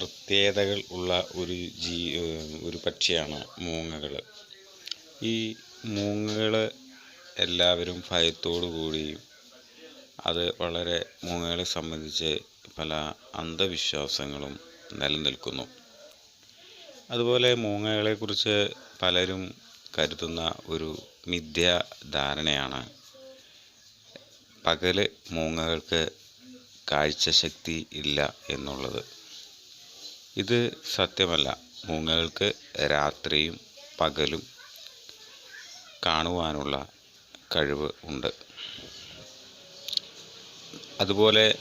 പ്രത്യേകതകൾ ഉള്ള ഒരു ജീ ഒരു പക്ഷിയാണ് മൂങ്ങകൾ ഈ മൂങ്ങകൾ എല്ലാവരും ഭയത്തോടു കൂടിയും അത് വളരെ മൂങ്ങകളെ സംബന്ധിച്ച് പല അന്ധവിശ്വാസങ്ങളും നിലനിൽക്കുന്നു. അതുപോലെ മൂങ്ങകളെക്കുറിച്ച് പലരും കരുതുന്ന ഒരു മിഥ്യാധാരണയാണ് പകൽ മൂങ്ങകൾക്ക് കാഴ്ചശക്തി ഇല്ല എന്നുള്ളത്. ഇത് സത്യമല്ല. മൂങ്ങകൾക്ക് രാത്രിയും പകലും കാണുവാനുള്ള കഴിവ് ഉണ്ട്. അതുപോലെ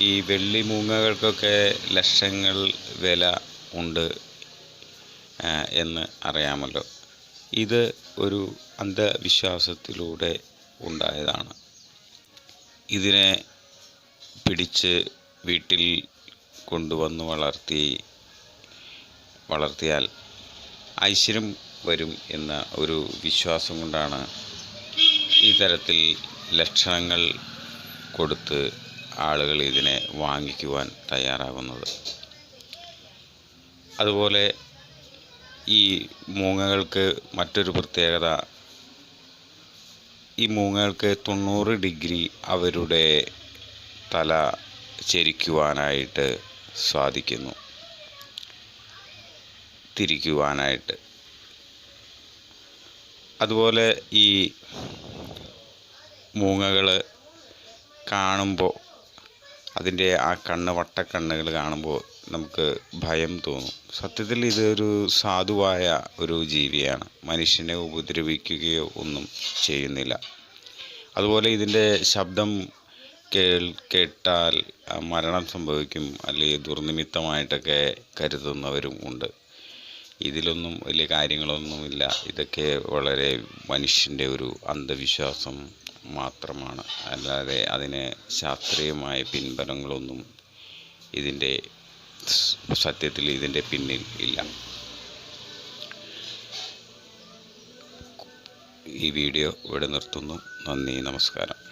ഈ വെള്ളി മൂങ്ങകൾക്കൊക്കെ ലക്ഷങ്ങൾ വില ഉണ്ട് എന്ന് അറിയാമല്ലോ. ഇത് ഒരു അന്ധവിശ്വാസത്തിലൂടെ ഉണ്ടായതാണ്. ഇതിനെ പിടിച്ച് വീട്ടിൽ കൊണ്ടുവന്ന് വളർത്തി വളർത്തിയാൽ ഐശ്വര്യം വരും എന്ന ഒരു വിശ്വാസം കൊണ്ടാണ് ഈ തരത്തിൽ ലക്ഷണങ്ങൾ കൊടുത്ത് ആളുകൾ ഇതിനെ വാങ്ങിക്കുവാൻ തയ്യാറാകുന്നത്. അതുപോലെ ഈ മൂങ്ങകൾക്ക് മറ്റൊരു പ്രത്യേകത ഈ മൂങ്ങകൾക്ക് തൊണ്ണൂറ് ഡിഗ്രി അവരുടെ തല ചെരിക്കുവാനായിട്ട് സാധിക്കുന്നു. തിരിക്കുവാനായിട്ട്. അതുപോലെ ഈ മൂങ്ങകൾ കാണുമ്പോൾ അതിന്റെ ആ കണ്ണ് വട്ടക്കണ്ണുകൾ കാണുമ്പോൾ നമുക്ക് ഭയം തോന്നും. സത്യത്തിൽ ഇതൊരു സാധുവായ ഒരു ജീവിയാണ്. മനുഷ്യനെ ഉപദ്രവിക്കുകയോ ഒന്നും ചെയ്യുന്നില്ല. അതുപോലെ ഇതിന്റെ ശബ്ദം കേൾ കേട്ടാൽ മരണം സംഭവിക്കും അല്ലെങ്കിൽ ദുർനിമിത്തമായിട്ടൊക്കെ കരുതുന്നവരും ഉണ്ട്. ഇതിലൊന്നും വലിയ കാര്യങ്ങളൊന്നുമില്ല. ഇതൊക്കെ വളരെ മനുഷ്യന്റെ ഒരു അന്ധവിശ്വാസം മാത്രമാണ്. അല്ലാതെ അതിന് ശാസ്ത്രീയമായ പിൻബലങ്ങളൊന്നും ഇതിന്റെ സത്യത്തിൽ ഇതിന്റെ പിന്നിൽ ഇല്ല. ഈ വീഡിയോ ഇവിടെ നിർത്തുന്നു. നന്ദി നമസ്കാരം.